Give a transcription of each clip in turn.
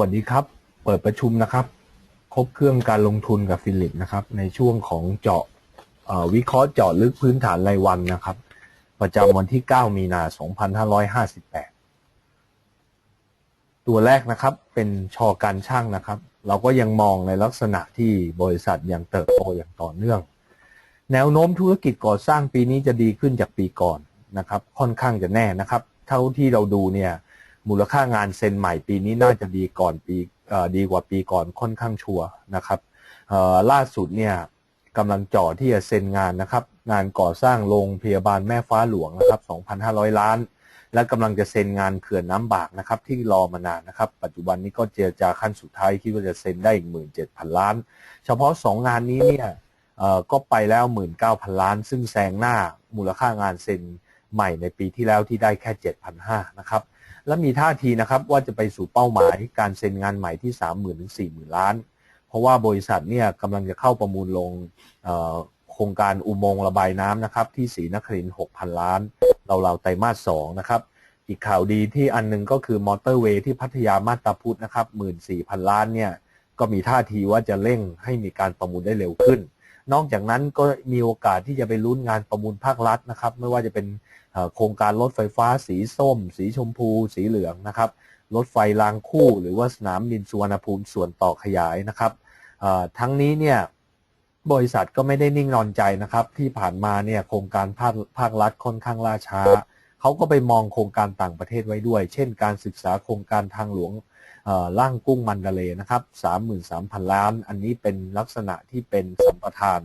วัสดีครับ เปิดประชุมนะครับ ครบเครื่องการลงทุนกับฟิลิปนะครับ ในช่วงของเจาะวิเคราะห์เจาะลึกพื้นฐานรายวันนะครับ ประจำวันที่ 9 มีนา 2558 ตัวแรกนะครับเป็นชอการช่างนะครับ เราก็ยังมองในลักษณะที่บริษัทยังเติบโตอย่างต่อเนื่อง แนวโน้มธุรกิจก่อสร้างปีนี้จะดีขึ้นจากปีก่อนนะครับ ค่อนข้างจะแน่นะครับ เท่าที่เราดูเนี่ย มูลค่างานเซ็นใหม่ปีนี้น่าจะดีก่อนปีดีกว่าปีก่อนค่อนข้างชัวร์นะครับล่าสุดเนี่ยกำลังจ่อที่จะเซ็นงานนะครับ งานก่อสร้างโรงพยาบาลแม่ฟ้าหลวงนะครับ 2,500 ล้าน และกำลังจะเซ็นงานเขื่อนน้ำบากนะครับ ที่รอมานานนะครับ ปัจจุบันนี้ก็เจรจาขั้นสุดท้ายคิดว่าจะเซ็นได้อีก17,000 ล้าน เฉพาะ 2 งานนี้เนี่ยก็ไปแล้ว 19,000 ล้าน ซึ่งแซงหน้ามูลค่างานเซ็นใหม่ในปีที่แล้วที่ได้แค่ 7,500นะครับ และมีท่าทีนะครับว่าจะไปสู่เป้าหมายการเซ็นงานใหม่ที่ 30,000ถึง40,000 ล้าน เพราะว่าบริษัทเนี่ยกำลังจะเข้าประมูลลงโครงการอุโมงค์ระบายน้ำนะครับที่ศรีนครินทร์6,000 ล้านเราๆไตรมาส2นะครับอีกข่าวดีที่อันหนึงก็คือมอเตอร์เวย์ที่พัทยามาตาพุธนะครับ 14,000 ล้านเนี่ยก็มีท่าทีว่าจะเร่งให้มีการประมูลได้เร็วขึ้น นอกจากนั้นก็มีโอกาสที่จะไปลุ้นงานประมูลภาครัฐนะครับ ไม่ว่าจะเป็นโครงการรถไฟฟ้าสีส้ม สีชมพู สีเหลืองนะครับรถไฟรางคู่หรือว่าสนามบินสุวรรณภูมิส่วนต่อขยายนะครับทั้งนี้เนี่ยบริษัทก็ไม่ได้นิ่งนอนใจนะครับ ที่ผ่านมาเนี่ยโครงการภาคภาครัฐค่อนข้างล่าช้า เขาก็ไปมองโครงการต่างประเทศไว้ด้วย เช่น การศึกษาโครงการทางหลวง ล่างกุ้งมันดาเลนะครับ33,000 ล้าน อันนี้เป็นลักษณะที่เป็นสัมปทาน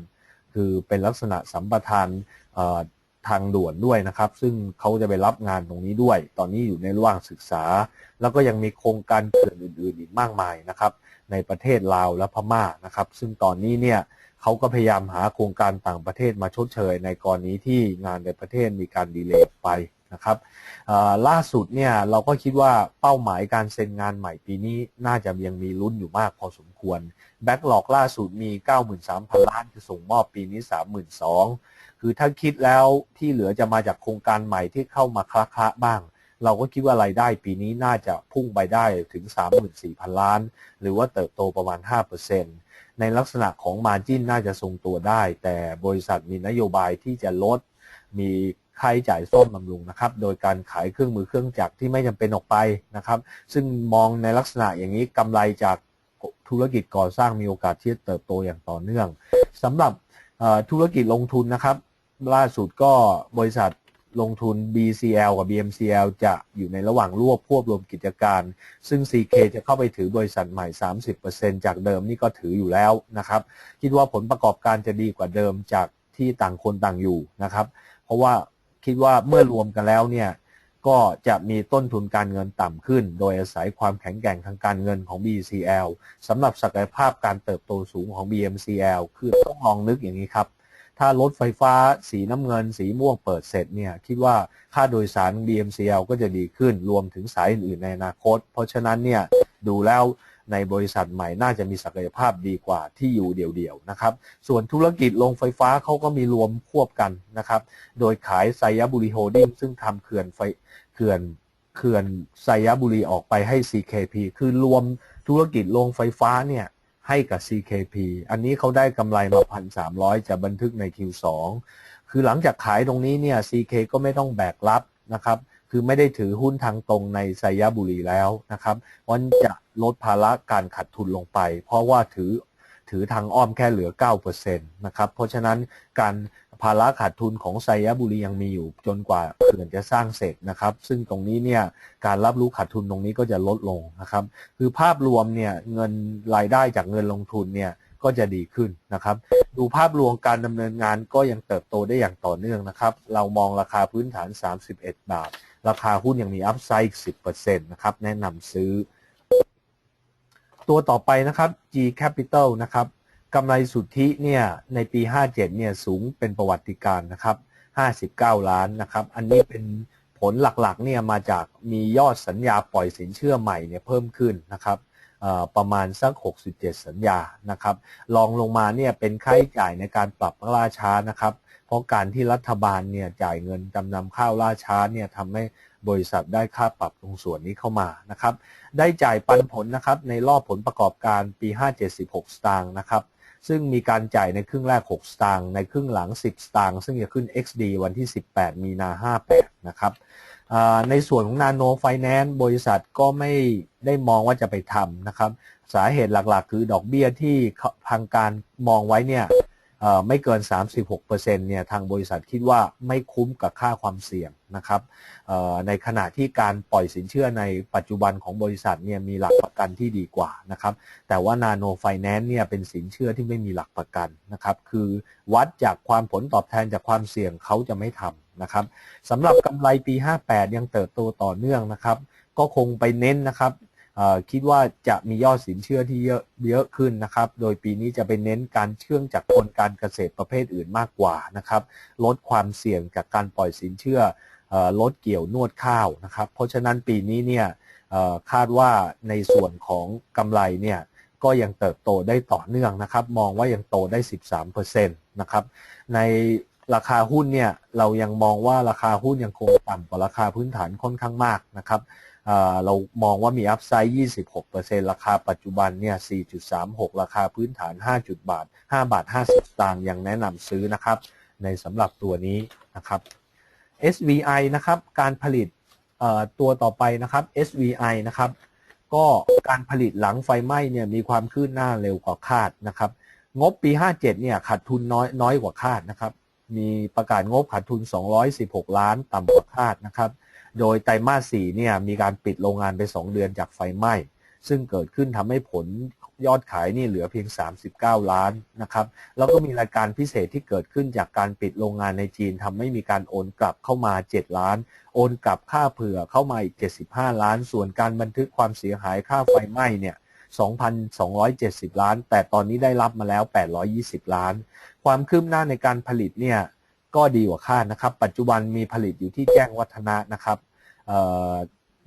คือเป็นลักษณะสัมปทานทางด่วนด้วยนะครับ ซึ่งเขาจะไปรับงานตรงนี้ด้วย ตอนนี้อยู่ในระหว่างศึกษา แล้วก็ยังมีโครงการเขื่อนอื่นๆอีกมากมายนะครับ ในประเทศลาวและพม่านะครับ ซึ่งตอนนี้เนี่ยเขาก็พยายามหาโครงการต่างประเทศมาชดเชย ในกรณีที่งานในประเทศมีการดีเลย์ไป นะครับล่าสุดเนี่ยเราก็คิดว่าเป้าหมายการเซ็นงานใหม่ปีนี้น่าจะยังมีลุ้นอยู่มากพอสมควรแบ็กหลอกล่าสุดมี 93,000 ล้านคือส่งมอบปีนี้ 32,000 คือถ้าคิดแล้วที่เหลือจะมาจากโครงการใหม่ที่เข้ามาคละคละบ้าง เราก็คิดว่ารายได้ปีนี้น่าจะพุ่งไปได้ถึง 34,000 ล้าน หรือว่าเติบโตประมาณ 5%ในลักษณะของมาจิ้นน่าจะทรงตัวได้ แต่บริษัทมีนโยบายที่จะลดมี ค่าใช้จ่ายซ่อมบำรุงนะครับ โดยการขายเครื่องมือเครื่องจักรที่ไม่จำเป็นออกไปนะครับ ซึ่งมองในลักษณะอย่างนี้กำไรจากธุรกิจก่อสร้างมีโอกาสที่จะเติบโตอย่างต่อเนื่องสำหรับธุรกิจลงทุนนะครับ ล่าสุดก็บริษัทลงทุน BCL กับ BMCL จะอยู่ในระหว่างรวบควบรวมกิจการ ซึ่ง CK จะเข้าไปถือบริษัทใหม่ 30%จากเดิมนี่ก็ถืออยู่แล้วนะครับ คิดว่าผลประกอบการจะดีกว่าเดิมจากที่ต่างคนต่างอยู่นะครับ เพราะว่า คิดว่าเมื่อรวมกันแล้วเนี่ยก็จะมีต้นทุนการเงินต่ำขึ้น โดยอาศัยความแข็งแกร่งทางการเงินของ BCL สำหรับศักยภาพการเติบโตสูงของ BMCL คือต้องลองนึกอย่างนี้ครับ ถ้ารถไฟฟ้าสีน้ำเงินสีม่วงเปิดเสร็จเนี่ยคิดว่าค่าโดยสาร BMCL ก็จะดีขึ้นรวมถึงสายอื่นๆในอนาคต เพราะฉะนั้นเนี่ยดูแล้ว ในบริษัทใหม่น่าจะมีศักยภาพดีกว่าที่อยู่เดี่ยวๆนะครับ ส่วนธุรกิจโรงไฟฟ้าเขาก็มีรวมควบกันนะครับ โดยขายไซยบุรีโฮดิ้งซึ่งทำเขื่อนไฟเขื่อนเขื่อนไซยบุรีออกไปให้ CKP คือรวมธุรกิจโรงไฟฟ้าเนี่ยให้กับ CKP อันนี้เขาได้กำไรมาพันสามร้อยจะบันทึกใน Q2 คือหลังจากขายตรงนี้เนี่ย CK ก็ไม่ต้องแบกรับนะครับ คือไม่ได้ถือหุ้นทางตรงในไซยบุรีแล้วนะครับมันจะลดภาระการขาดทุนลงไป เพราะว่าถือถือทางอ้อมแค่เหลือ9%นะครับเพราะฉะนั้นการภาระขาดทุนของไซยบุรียังมีอยู่จนกว่าเขื่อนจะสร้างเสร็จนะครับ ซึ่งตรงนี้เนี่ยการรับรู้ขาดทุนตรงนี้ก็จะลดลงนะครับ คือภาพรวมเนี่ยเงินรายได้จากเงินลงทุนเนี่ยก็จะดีขึ้นนะครับ ดูภาพรวมการดำเนินงานก็ยังเติบโตได้อย่างต่อเนื่องนะครับ เรามองราคาพื้นฐาน 31 บาท ราคาหุ้นยังมีอัพไซด์อีก 10%นะครับ แนะนำซื้อ ตัวต่อไปนะครับ G Capital นะครับกำไรสุทธิเนี่ยในปี 57 เนี่ยสูงเป็นประวัติการนะครับ 59 ล้านนะครับ อันนี้เป็นผลหลักๆเนี่ยมาจากมียอดสัญญาปล่อยสินเชื่อใหม่เนี่ยเพิ่มขึ้นนะครับประมาณสัก 67 สัญญานะครับรองลงมาเนี่ยเป็นค่าใช้จ่ายในการปรับล่าช้านะครับ เพราะการที่รัฐบาลเนี่ยจ่ายเงินจำนำข้าวล่าช้าเนี่ยทำให้บริษัทได้ค่าปรับตรงส่วนนี้เข้ามานะครับ ได้จ่ายปันผลนะครับในรอบผลประกอบการปี 576 สตางค์นะครับ ซึ่งมีการจ่ายในครึ่งแรก 6 สตางค์ในครึ่งหลัง 10 สตางค์ซึ่งจะขึ้น XD วันที่ 18 มีนา 58 นะครับในส่วนของ Nano Finance บริษัทก็ไม่ได้มองว่าจะไปทำนะครับ สาเหตุหลักๆ คือดอกเบี้ยที่ทางการมองไว้เนี่ย ไม่เกิน 36%เนี่ยทางบริษัทคิดว่าไม่คุ้มกับค่าความเสี่ยงนะครับในขณะที่การปล่อยสินเชื่อในปัจจุบันของบริษัทเนี่ยมีหลักประกันที่ดีกว่านะครับแต่ว่านาโนไฟแนนซ์เนี่ยเป็นสินเชื่อที่ไม่มีหลักประกันนะครับคือวัดจากความผลตอบแทนจากความเสี่ยงเขาจะไม่ทำนะครับสำหรับกำไรปี 58 ยังเติบโตต่อเนื่องนะครับก็คงไปเน้นนะครับ คิดว่าจะมียอดสินเชื่อที่เยอะเยอะขึ้นนะครับ โดยปีนี้จะไปเน้นการเชื่องจากคนการเกษตรประเภทอื่นมากกว่านะครับ ลดความเสี่ยงจากการปล่อยสินเชื่อลดเกี่ยวนวดข้าวนะครับ เพราะฉะนั้นปีนี้เนี่ยคาดว่าในส่วนของกำไรเนี่ยก็ยังเติบโตได้ต่อเนื่องนะครับ มองว่ายังโตได้ 13%นะครับ ใน ราคาหุ้นเนี่ยเรายังมองว่าราคาหุ้นยังคงต่ำกว่าราคาพื้นฐานค่อนข้างมากนะครับเรามองว่ามีอัพไซด์26%ราคาปัจจุบันเนี่ย 4.36 ราคาพื้นฐาน 5บาท 5 บาท 50 สตางค์ยังแนะนำซื้อนะครับ ในสำหรับตัวนี้นะครับ SVI นะครับ การผลิตตัวต่อไปนะครับ SVI นะครับ ก็การผลิตหลังไฟไหม้เนี่ยมีความคืบหน้าเร็วกว่าคาดนะครับ งบปี 57 เนี่ยขาดทุนน้อยน้อยกว่าคาดนะครับ มีประกาศงบขาดทุน 216 ล้านต่ำกว่าคาดนะครับ โดยไตรมาส4เนี่ยมีการปิดโรงงานไป 2 เดือนจากไฟไหม้ ซึ่งเกิดขึ้นทำให้ผลยอดขายนี่เหลือเพียง 39 ล้านนะครับ แล้วก็มีรายการพิเศษที่เกิดขึ้นจากการปิดโรงงานในจีนทำให้มีการโอนกลับเข้ามา 7 ล้าน โอนกลับค่าเผื่อเข้ามาอีก 75 ล้าน ส่วนการบันทึกความเสียหายค่าไฟไหม้เนี่ย 2,270 ล้าน แต่ตอนนี้ได้รับมาแล้ว 820 ล้าน ความคืบหน้าในการผลิตเนี่ยก็ดีกว่าคาดนะครับ ปัจจุบันมีผลิตอยู่ที่แจ้งวัฒนะนะครับ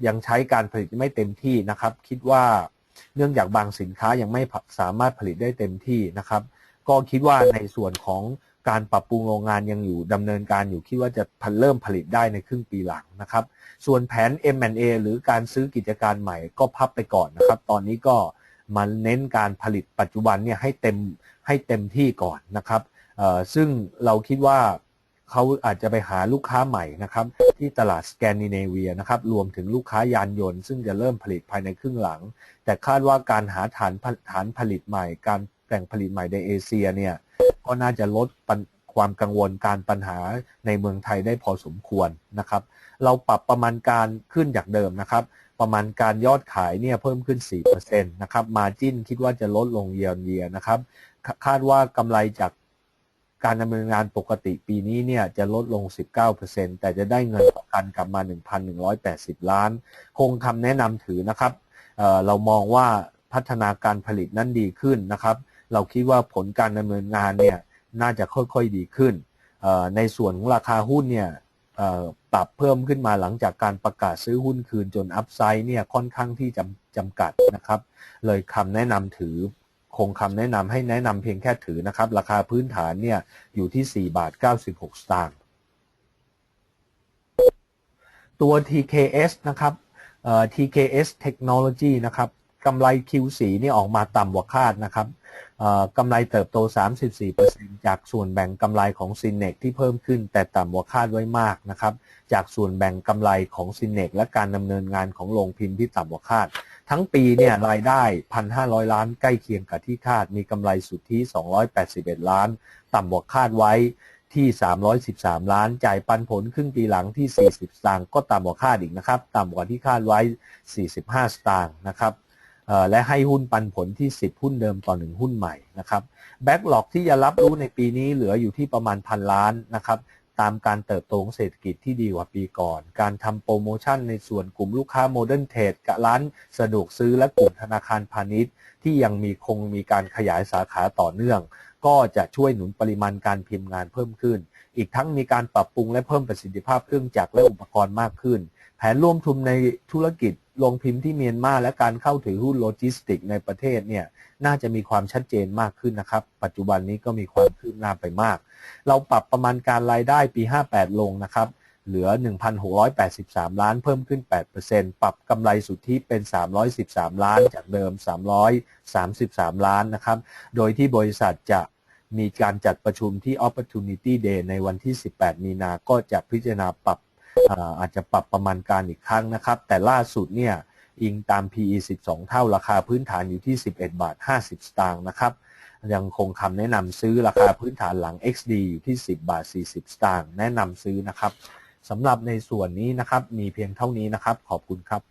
ยังใช้การผลิตไม่เต็มที่นะครับ คิดว่าเนื่องจากบางสินค้ายังไม่สามารถผลิตได้เต็มที่นะครับ ก็คิดว่าในส่วนของ การปรับปรุงโรงงานยังอยู่ดำเนินการอยู่คิดว่าจะเริ่มผลิตได้ในครึ่งปีหลังนะครับ ส่วนแผน M&A หรือการซื้อกิจการใหม่ก็พับไปก่อนนะครับ ตอนนี้ก็มาเน้นการผลิตปัจจุบันเนี่ยให้เต็มให้เต็มที่ก่อนนะครับซึ่งเราคิดว่าเขาอาจจะไปหาลูกค้าใหม่นะครับ ที่ตลาดสแกนดิเนเวียนะครับรวมถึงลูกค้ายานยนต์ ซึ่งจะเริ่มผลิตภายในครึ่งหลัง แต่คาดว่าการหาฐานฐานผลิตใหม่ การ แต่งผลิตใหม่ในเอเชียเนี่ยก็น่าจะลดความกังวลการปัญหาในเมืองไทยได้พอสมควรนะครับ เราปรับประมาณการขึ้นจากเดิมนะครับ ประมาณการยอดขายเนี่ยเพิ่มขึ้น 4%นะครับมาจิ้นคิดว่าจะลดลงเยียร์เยียนะครับ คาดว่ากำไรจากการดำเนินงานปกติปีนี้เนี่ยจะลดลง 19%แต่จะได้เงินประกันกลับมา 1,180 ล้าน คงคำแนะนำถือนะครับเเรามองว่าพัฒนาการผลิตนั้นดีขึ้นนะครับ เราคิดว่าผลการดำเนินงานเนี่ยน่าจะค่อยๆดีขึ้น ในส่วนของราคาหุ้นเนี่ยปรับเพิ่มขึ้นมาหลังจากการประกาศซื้อหุ้นคืนจนอัพไซด์เนี่ยค่อนข้างที่จำจำกัดนะครับ เลยคำแนะนำถือคงคำแนะนำให้แนะนำเพียงแค่ถือนะครับ ราคาพื้นฐานเนี่ยอยู่ที่ 4 บาท 96 สตางค์ตัว TKS นะครับ TKS Technology นะครับ กำไร Q4 นี่ออกมาต่ำกว่าคาดนะครับกำไรเติบโต 34%จากส่วนแบ่งกำไรของซินเนกที่เพิ่มขึ้น แต่ต่ำกว่าคาดไว้มากนะครับ จากส่วนแบ่งกำไรของซินเนกและการดำเนินงานของโรงพิมพ์ที่ต่ำกว่าคาด ทั้งปีเนี่ยรายได้ 1,500 ล้านใกล้เคียงกับที่คาด มีกำไรสุทธิ 281 ล้าน ต่ำกว่าคาดไว้ที่ 313 ล้าน จ่ายปันผลครึ่งปีหลังที่ 40 สตางค์ ก็ต่ำกว่าคาดอีกนะครับ ต่ำกว่าที่คาดไว้ 45 สตางค์นะครับ และให้หุ้นปันผลที่ 10 หุ้นเดิมต่อ 1 หุ้นใหม่นะครับแบ็กหลอกที่จะรับรู้ในปีนี้เหลืออยู่ที่ประมาณพันล้านนะครับตามการเติบโตของเศรษฐกิจที่ดีกว่าปีก่อน การทำโปรโมชั่นในส่วนกลุ่มลูกค้าโมเดิร์นเทรดกับร้านสะดวกซื้อและกลุ่มธนาคารพาณิชย์ ที่ยังมีคงมีการขยายสาขาต่อเนื่อง ก็จะช่วยหนุนปริมาณการพิมพ์งานเพิ่มขึ้น อีกทั้งมีการปรับปรุงและเพิ่มประสิทธิภาพเครื่องจักรและอุปกรณ์มากขึ้น แผนร่วมทุนในธุรกิจ ลงพิมพ์ที่เมียนมาและการเข้าถือหุ้นโลจิสติกในประเทศเนี่ยน่าจะมีความชัดเจนมากขึ้นนะครับ ปัจจุบันนี้ก็มีความคืบหน้าไปมาก เราปรับประมาณการรายได้ปี 58 ลงนะครับ เหลือ 1,683 ล้านเพิ่มขึ้น 8%ปรับกำไรสุทธิเป็น 313 ล้านจากเดิม 333 ล้านนะครับ โดยที่บริษัทจะมีการจัดประชุมที่ Opportunity Day ในวันที่ 18 มีนา ก็จะพิจารณาปรับ อาจจะปรับประมาณการอีกครั้งนะครับ แต่ล่าสุดเนี่ยอิงตาม PE 12 เท่าราคาพื้นฐานอยู่ที่ 11 บาท 50 สตางค์นะครับยังคงคำแนะนำซื้อราคาพื้นฐานหลัง XD อยู่ที่ 10 บาท 40 สตางค์แนะนำซื้อนะครับสำหรับในส่วนนี้นะครับมีเพียงเท่านี้นะครับ ขอบคุณครับ